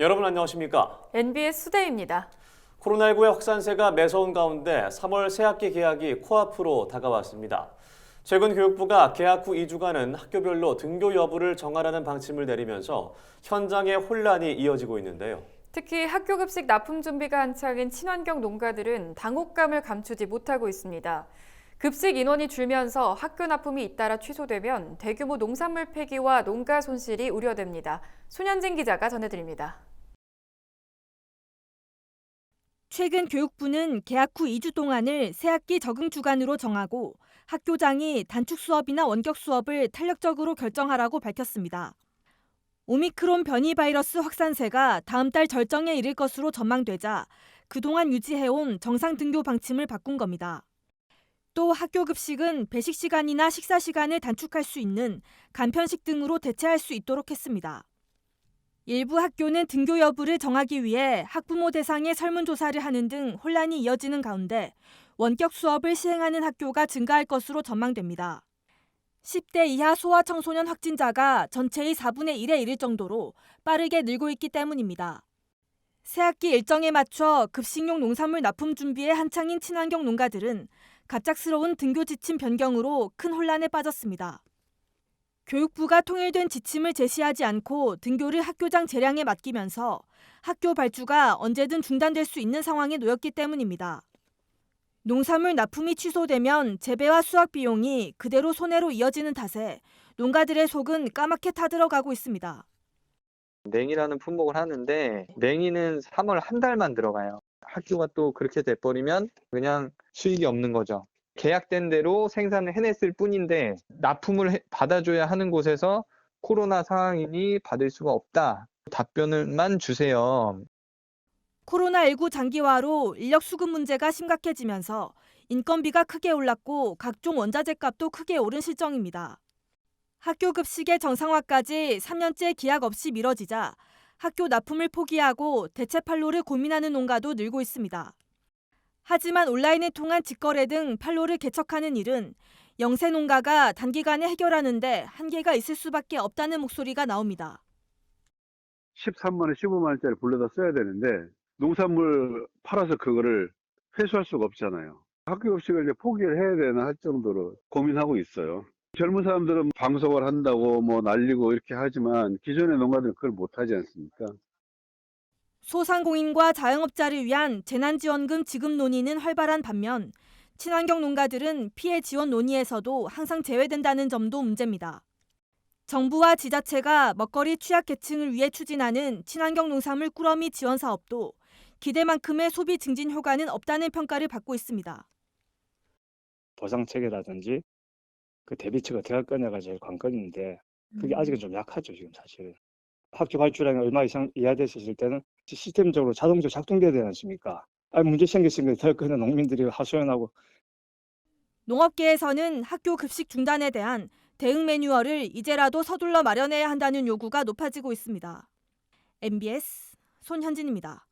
여러분 안녕하십니까? NBS 수대입니다. 코로나19의 확산세가 매서운 가운데 3월 새학기 개학이 코앞으로 다가왔습니다. 최근 교육부가 개학 후 2주간은 학교별로 등교 여부를 정하라는 방침을 내리면서 현장의 혼란이 이어지고 있는데요. 특히 학교 급식 납품 준비가 한창인 친환경 농가들은 당혹감을 감추지 못하고 있습니다. 급식 인원이 줄면서 학교 납품이 잇따라 취소되면 대규모 농산물 폐기와 농가 손실이 우려됩니다. 손현진 기자가 전해드립니다. 최근 교육부는 개학 후 2주 동안을 새학기 적응 주간으로 정하고 학교장이 단축 수업이나 원격 수업을 탄력적으로 결정하라고 밝혔습니다. 오미크론 변이 바이러스 확산세가 다음 달 절정에 이를 것으로 전망되자 그동안 유지해온 정상 등교 방침을 바꾼 겁니다. 또 학교 급식은 배식 시간이나 식사 시간을 단축할 수 있는 간편식 등으로 대체할 수 있도록 했습니다. 일부 학교는 등교 여부를 정하기 위해 학부모 대상의 설문조사를 하는 등 혼란이 이어지는 가운데 원격 수업을 시행하는 학교가 증가할 것으로 전망됩니다. 10대 이하 소아 청소년 확진자가 전체의 4분의 1에 이를 정도로 빠르게 늘고 있기 때문입니다. 새학기 일정에 맞춰 급식용 농산물 납품 준비에 한창인 친환경 농가들은 갑작스러운 등교 지침 변경으로 큰 혼란에 빠졌습니다. 교육부가 통일된 지침을 제시하지 않고 등교를 학교장 재량에 맡기면서 학교 발주가 언제든 중단될 수 있는 상황에 놓였기 때문입니다. 농산물 납품이 취소되면 재배와 수확 비용이 그대로 손해로 이어지는 탓에 농가들의 속은 까맣게 타들어가고 있습니다. 냉이라는 품목을 하는데 냉이는 3월 한 달만 들어가요. 학교가 또 그렇게 돼버리면 그냥 수익이 없는 거죠. 계약된 대로 생산을 해냈을 뿐인데 납품을 해- 받아줘야 하는 곳에서 코로나 상황이니 받을 수가 없다. 답변을만 주세요. 코로나19 장기화로 인력 수급 문제가 심각해지면서 인건비가 크게 올랐고 각종 원자재 값도 크게 오른 실정입니다. 학교 급식의 정상화까지 3년째 기약 없이 미뤄지자 학교 납품을 포기하고 대체 판로를 고민하는 농가도 늘고 있습니다. 하지만 온라인을 통한 직거래 등 판로를 개척하는 일은 영세 농가가 단기간에 해결하는데 한계가 있을 수밖에 없다는 목소리가 나옵니다. 13만 원, 15만 원짜리 불러다 써야 되는데 농산물 팔아서 그거를 회수할 수가 없잖아요. 학교 급식을 이제 포기를 해야 되나 할 정도로 고민하고 있어요. 젊은 사람들은 방송을 한다고 뭐 날리고 이렇게 하지만 기존의 농가들은 그걸 못 하지 않습니까? 소상공인과 자영업자를 위한 재난지원금 지급 논의는 활발한 반면 친환경 농가들은 피해 지원 논의에서도 항상 제외된다는 점도 문제입니다. 정부와 지자체가 먹거리 취약계층을 위해 추진하는 친환경 농산물 꾸러미 지원 사업도 기대만큼의 소비 증진 효과는 없다는 평가를 받고 있습니다. 보상 체계라든지 그 대비처가 들어갈 거냐가 제일 관건인데 그게 아직은 좀 약하죠 지금 사실은 학교 발주량이 얼마 이상 이하됐을 때는 시스템적으로 자동적으로 작동돼야 되지 않습니까? 아 문제 생겼으니까 더 그는 농민들이 하소연하고 농업계에서는 학교 급식 중단에 대한 대응 매뉴얼을 이제라도 서둘러 마련해야 한다는 요구가 높아지고 있습니다. MBS 손현진입니다.